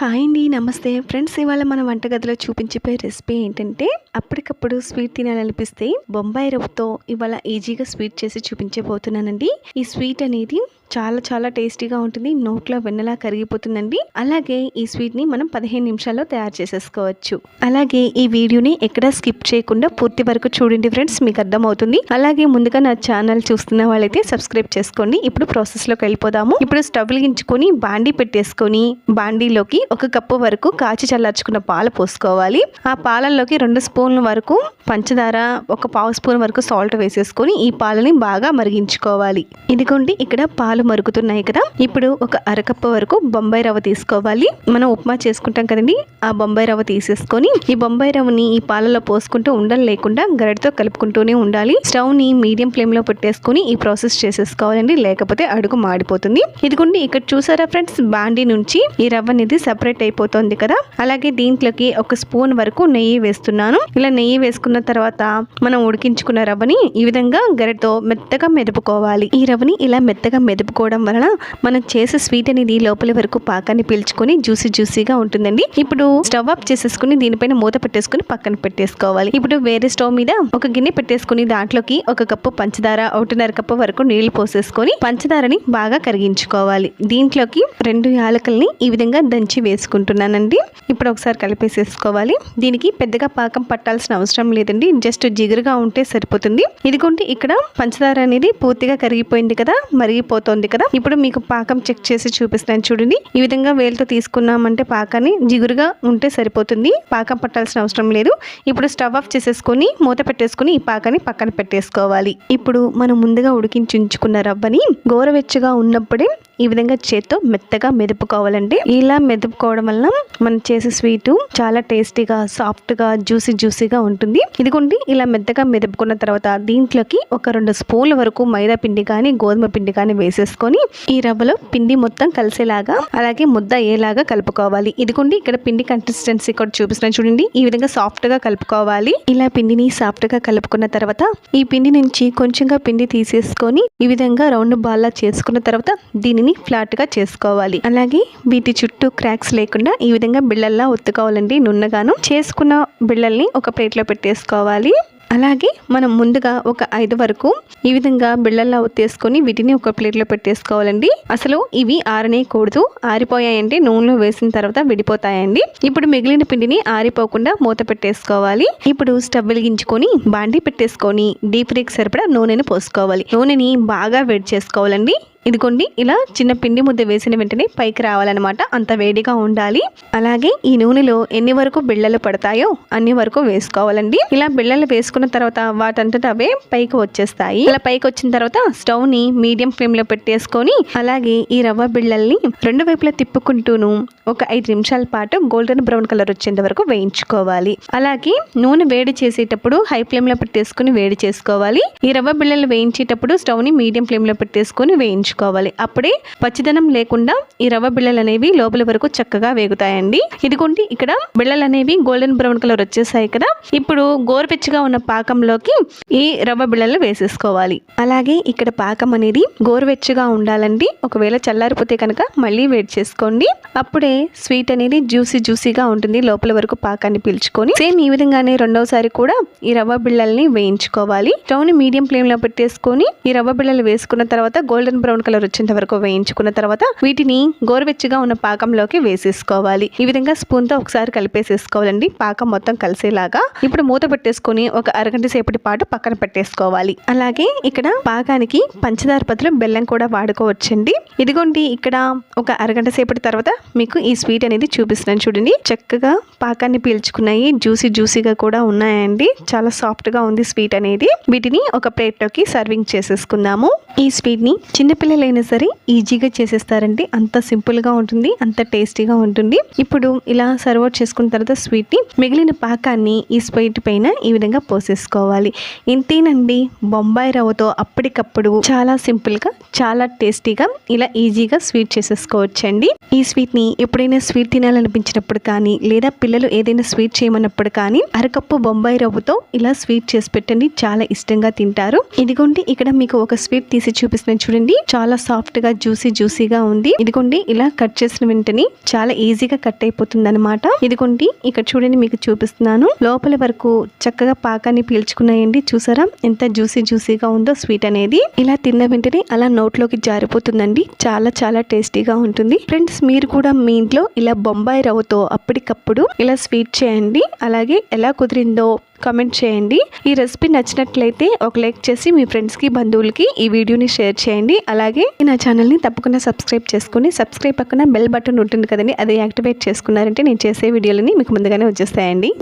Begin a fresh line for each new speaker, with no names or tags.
Hi అండి నమస్తే. Friends ఇవాళ మన వంటగదిలో చూపించిపోయే రెసిపీ ఏంటంటే అప్పటికప్పుడు స్వీట్ తినాలనిపిస్తే బొంబాయి రవ్వతో ఇవాళ ఈజీగా స్వీట్ చేసి చూపించబోతున్నానండి. ఈ స్వీట్ అనేది చాలా చాలా టేస్టీగా ఉంటుంది. నోట్లో వెన్నెలా కరిగిపోతుందండి. అలాగే ఈ స్వీట్ని మనం పదిహేను నిమిషాల్లో తయారు చేసేసుకోవచ్చు. అలాగే ఈ వీడియోని ఎక్కడ స్కిప్ చేయకుండా పూర్తి వరకు చూడండి ఫ్రెండ్స్ మీకు అర్థమవుతుంది. అలాగే ముందుగా నా ఛానల్ చూస్తున్న వాళ్ళైతే సబ్స్క్రైబ్ చేసుకోండి. ఇప్పుడు ప్రాసెస్లోకి వెళ్ళిపోదాము. ఇప్పుడు స్టవ్ వెలిగించుకొని బాండీ పెట్టేసుకొని బాండీలోకి ఒక కప్పు వరకు కాచి చల్లార్చుకున్న పాలు పోసుకోవాలి. ఆ పాలల్లోకి రెండు స్పూన్ల వరకు పంచదార ఒక పావు స్పూన్ వరకు సాల్ట్ వేసేసుకొని ఈ పాలని బాగా మరిగించుకోవాలి. ఇదిగోండి ఇక్కడ పాలు మరుగుతున్నాయి కదా. ఇప్పుడు ఒక అరకప్పు వరకు బొంబాయి రవ్వ తీసుకోవాలి. మనం ఉప్మా చేసుకుంటాం కదండి. ఆ బొంబాయి రవ్వ తీసేసుకొని ఈ బొంబాయి రవ్వని ఈ పాలలో పోసుకుంటూ ఉండలు లేకుండా గరిటతో కలుపుకుంటూనే ఉండాలి. స్టవ్ని మీడియం ఫ్లేమ్లో పెట్టేసుకొని ఈ ప్రాసెస్ చేసేసుకోవాలండి. లేకపోతే అడుగు మాడిపోతుంది. ఇదిగోండి ఇక్కడ చూసారా ఫ్రెండ్స్? బాండీ నుంచి ఈ రవ్వ అనేది సపరేట్ అయిపోతుంది కదా. అలాగే దీంట్లోకి ఒక స్పూన్ వరకు నెయ్యి వేస్తున్నాను. ఇలా నెయ్యి వేసుకున్న తర్వాత మనం ఉడికించుకున్న రవ్వని ఈ విధంగా గరిటతో మెత్తగా మెదుపుకోవాలి. ఈ రవ్వని ఇలా మెత్తగా కలుపుకోవడం వలన మనం చేసే స్వీట్ అనేది లోపలి వరకు పాకాన్ని పీల్చుకొని జ్యూసీ జ్యూసీగా ఉంటుందండి. ఇప్పుడు స్టవ్ ఆఫ్ చేసేసుకుని దీనిపైన మూత పెట్టేసుకుని పక్కన పెట్టేసుకోవాలి. ఇప్పుడు వేరే స్టవ్ మీద ఒక గిన్నె పెట్టేసుకుని దాంట్లోకి ఒక కప్పు పంచదార ఒకటిన్నర కప్పు వరకు నీళ్ళు పోసేసుకొని పంచదారని బాగా కరిగించుకోవాలి. దీంట్లోకి రెండు యాలకల్ని ఈ విధంగా దంచి వేసుకుంటున్నానండి. ఇప్పుడు ఒకసారి కలిపేసేసుకోవాలి. దీనికి పెద్దగా పాకం పట్టాల్సిన అవసరం లేదండి. జస్ట్ జిగురుగా ఉంటే సరిపోతుంది. ఇదిగోండి ఇక్కడ పంచదార అనేది పూర్తిగా కరిగిపోయింది కదా మరిగిపోతుంది. కదా? ఇప్పుడు మీకు పాకం చెక్ చేసి చూపిస్తాను చూడండి. ఈ విధంగా వేలుతో తీసుకున్నామంటే పాకాన్ని జిగురుగా ఉంటే సరిపోతుంది. పాకం పట్టాల్సిన అవసరం లేదు. ఇప్పుడు స్టవ్ ఆఫ్ చేసేసుకొని మూత పెట్టేసుకొని ఈ పాకాన్ని పక్కన పెట్టేసుకోవాలి. ఇప్పుడు మనం ముందుగా ఉడికించి ఉంచుకున్న రవ్వని గోరవెచ్చగా ఉన్నప్పుడే ఈ విధంగా చేత్తో మెత్తగా మెదుపుకోవాలండి. ఇలా మెదుపుకోవడం వల్ల మనం చేసే స్వీటు చాలా టేస్టీగా సాఫ్ట్గా జ్యూసీ జ్యూసీగా ఉంటుంది. ఇదిగోండి ఇలా మెత్తగా మెదుపుకున్న తర్వాత దీంట్లోకి ఒక రెండు స్పూన్ల వరకు మైదా పిండి కానీ గోధుమ పిండి కానీ వేసేసుకొని ఈ రవ్వలో పిండి మొత్తం కలిసేలాగా అలాగే ముద్ద అయ్యేలాగా కలుపుకోవాలి. ఇదిగోండి ఇక్కడ పిండి కన్సిస్టెన్సీ కూడా చూపిస్తున్నాను చూడండి. ఈ విధంగా సాఫ్ట్గా కలుపుకోవాలి. ఇలా పిండిని సాఫ్ట్గా కలుపుకున్న తర్వాత ఈ పిండి నుంచి కొంచెంగా పిండి తీసేసుకొని ఈ విధంగా రౌండ్ బాల్లా చేసుకున్న తర్వాత దీనిని ఫ్లాట్ ఫ్లాట్గా చేసుకోవాలి. అలాగే వీటి చుట్టూ క్రాక్స్ లేకుండా ఈ విధంగా బిళ్ళల్లా ఒత్తుకోవాలండి నున్నగాను. చేసుకున్న బిళ్ళల్ని ఒక ప్లేట్లో పెట్టేసుకోవాలి. అలాగే మనం ముందుగా ఒక ఐదు వరకు ఈ విధంగా బిళ్ళల్లా ఒత్తేసుకొని వీటిని ఒక ప్లేట్లో పెట్టేసుకోవాలండి. అసలు ఇవి ఆరనేయకూడదు. ఆరిపోయాయంటే నూనెలో వేసిన తర్వాత విడిపోతాయండి. ఇప్పుడు మిగిలిన పిండిని ఆరిపోకుండా మూత పెట్టేసుకోవాలి. ఇప్పుడు స్టవ్ వెలిగించుకొని బాండి పెట్టేసుకొని డీప్ ఫ్రీకి సరిపడా నూనెని పోసుకోవాలి. నూనెని బాగా వేడి చేసుకోవాలండి. ఇదిగోండి ఇలా చిన్న పిండి ముద్ద వేసిన వెంటనే పైకి రావాలన్నమాట. అంత వేడిగా ఉండాలి. అలాగే ఈ నూనెలో ఎన్ని వరకు బిళ్ళలు పడతాయో అన్ని వరకు వేసుకోవాలండి. ఇలా బిళ్ళలు వేసుకున్న తర్వాత వాటంతట అవే పైకి వచ్చేస్తాయి. ఇలా పైకి వచ్చిన తర్వాత స్టవ్ని మీడియం ఫ్లేమ్లో పెట్టేసుకొని అలాగే ఈ రవ్వ బిళ్ళల్ని రెండు వైపులా తిప్పుకుంటూను ఒక ఐదు నిమిషాల పాటు గోల్డెన్ బ్రౌన్ కలర్ వచ్చేంత వరకు వేయించుకోవాలి. అలాగే నూనె వేడి చేసేటప్పుడు హై ఫ్లేమ్లో పెట్టేసుకుని వేడి చేసుకోవాలి. ఈ రవ్వ బిళ్ళలు వేయించేటప్పుడు స్టవ్ని మీడియం ఫ్లేమ్లో పెట్టేసుకుని వేయించుకోవాలి అప్పుడే పచ్చిదనం లేకుండా ఈ రవ్వ బిళ్ళలు అనేవి లోపల వరకు చక్కగా వేగుతాయండి. ఇదిగోండి ఇక్కడ బిళ్ళలు అనేవి గోల్డెన్ బ్రౌన్ కలర్ వచ్చేసాయి కదా. ఇప్పుడు గోరువెచ్చగా ఉన్న పాకంలోకి ఈ రవ్వ బిళ్ళలు వేసేసుకోవాలి. అలాగే ఇక్కడ పాకం అనేది గోరువెచ్చగా ఉండాలండి. ఒకవేళ చల్లారిపోతే కనుక మళ్ళీ వేడి చేసుకోండి. అప్పుడే స్వీట్ అనేది జ్యూసీ జ్యూసీగా ఉంటుంది. లోపల వరకు పాకాన్ని పీల్చుకొని సేమ్ ఈ విధంగానే రెండవసారి కూడా ఈ రవ్వ బిళ్ళల్ని వేయించుకోవాలి. స్టవ్ని మీడియం ఫ్లేమ్లో పెట్టేసుకొని ఈ రవ్వ బిళ్ళలు వేసుకున్న తర్వాత గోల్డెన్ బ్రౌన్ కలర్ వచ్చేంత వరకు వేయించుకున్న తర్వాత వీటిని గోరువెచ్చగా ఉన్న పాకంలోకి వేసేసుకోవాలి. ఈ విధంగా స్పూన్తో ఒకసారి కలిపేసేసుకోవాలండి. పాకం మొత్తం కలిసేలాగా ఇప్పుడు మూత పెట్టేసుకొని ఒక అరగంట సేపటి పాటు పక్కన పెట్టేసుకోవాలి. అలాగే ఇక్కడ పాకానికి పంచదార బదులు బెల్లం కూడా వాడుకోవచ్చండి. ఇదిగోండి ఇక్కడ ఒక అరగంట సేపటి తర్వాత మీకు ఈ స్వీట్ అనేది చూపిస్తున్నాను చూడండి. చక్కగా పాకాన్ని పీల్చుకున్నాయి. జ్యూసీ జ్యూసీగా కూడా ఉన్నాయండి. చాలా సాఫ్ట్గా ఉంది స్వీట్ అనేది. వీటిని ఒక ప్లేట్లోకి సర్వింగ్ చేసేసుకుందాము. ఈ స్వీట్ని చిన్నపిల్లలైనా సరే ఈజీగా చేసేస్తారండి. అంత సింపుల్గా ఉంటుంది అంత టేస్టీగా ఉంటుంది. ఇప్పుడు ఇలా సర్వ్ అవుట్ చేసుకున్న తర్వాత స్వీట్ని మిగిలిన పాకాన్ని ఈ స్వీట్ పైన ఈ విధంగా పోసేసుకోవాలి. ఇంతేనండి బొంబాయి రవ్వతో అప్పటికప్పుడు చాలా సింపుల్గా చాలా టేస్టీగా ఇలా ఈజీగా స్వీట్ చేసేసుకోవచ్చండి. ఈ స్వీట్ని ఎప్పుడైనా స్వీట్ తినాలనిపించినప్పుడు కానీ లేదా పిల్లలు ఏదైనా స్వీట్ చేయమన్నప్పుడు కానీ అరకప్పు బొంబాయి రవ్వతో ఇలా స్వీట్ చేసి పెట్టండి. చాలా ఇష్టంగా తింటారు. ఇదిగోండి ఇక్కడ మీకు ఒక స్వీట్ తీసి చూపిస్తున్నాను చూడండి. చాలా సాఫ్ట్గా జ్యూసీ జ్యూసీగా ఉంది. ఇదిగోండి ఇలా కట్ చేసిన వెంటనే చాలా ఈజీగా కట్ అయిపోతుంది అనమాట ఇదిగోండి ఇక్కడ చూడండి మీకు చూపిస్తున్నాను. లోపల వరకు చక్కగా పాకాన్ని పీల్చుకున్నాయండి. చూసారా? ఎంత జ్యూసీ జ్యూసీగా ఉందో స్వీట్ అనేది. ఇలా తిన్న వెంటనే అలా నోట్లోకి జారిపోతుందండి. చాలా చాలా టేస్టీగా ఉంటుంది. ఫ్రెండ్స్ మీరు కూడా మీ ఇంట్లో ఇలా బొంబాయి రవ్వతో అప్పటికప్పుడు ఇలా స్వీట్ చేయండి. అలాగే ఎలా కుదిరిందో కామెంట్ చేయండి. ఈ రెసిపీ నచ్చినట్లయితే ఒక లైక్ చేసి మీ ఫ్రెండ్స్కి బంధువులకి ఈ వీడియోని షేర్ చేయండి. అలాగే నా ఛానల్ని తప్పకుండా సబ్స్క్రైబ్ చేసుకుని సబ్స్క్రైబ్ పక్కన బెల్ బటన్ ఉంటుంది కదండి అది యాక్టివేట్ చేసుకున్నారంటే నేను చేసే వీడియోలని మీకు ముందుగానే వచ్చేస్తాయండి.